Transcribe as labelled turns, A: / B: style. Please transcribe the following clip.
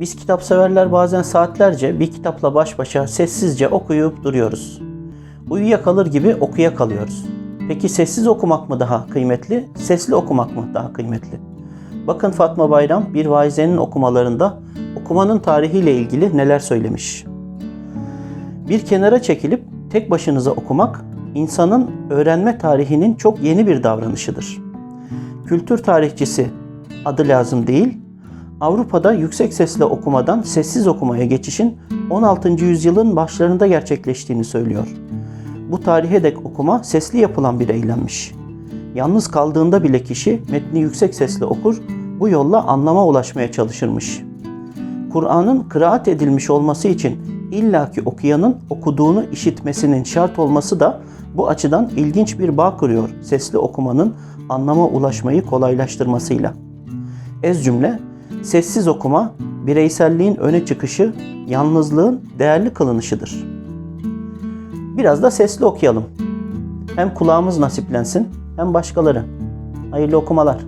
A: Biz kitap severler bazen saatlerce bir kitapla baş başa sessizce okuyup duruyoruz. Uyuyakalır gibi okuyakalıyoruz. Peki sessiz okumak mı daha kıymetli, sesli okumak mı daha kıymetli? Bakın Fatma Bayram bir vaizenin okumalarında okumanın tarihiyle ilgili neler söylemiş. Bir kenara çekilip tek başınıza okumak insanın öğrenme tarihinin çok yeni bir davranışıdır. Kültür tarihçisi adı lazım değil, Avrupa'da yüksek sesle okumadan sessiz okumaya geçişin 16. yüzyılın başlarında gerçekleştiğini söylüyor. Bu tarihe dek okuma sesli yapılan bir eylemmiş. Yalnız kaldığında bile kişi metni yüksek sesle okur, bu yolla anlama ulaşmaya çalışırmış. Kur'an'ın kıraat edilmiş olması için illaki okuyanın okuduğunu işitmesinin şart olması da bu açıdan ilginç bir bağ kuruyor sesli okumanın anlama ulaşmayı kolaylaştırmasıyla. Ez cümle, sessiz okuma bireyselliğin öne çıkışı, yalnızlığın değerli kılınışıdır. Biraz da sesli okuyalım. Hem kulağımız nasiplensin hem başkaları. Hayırlı okumalar.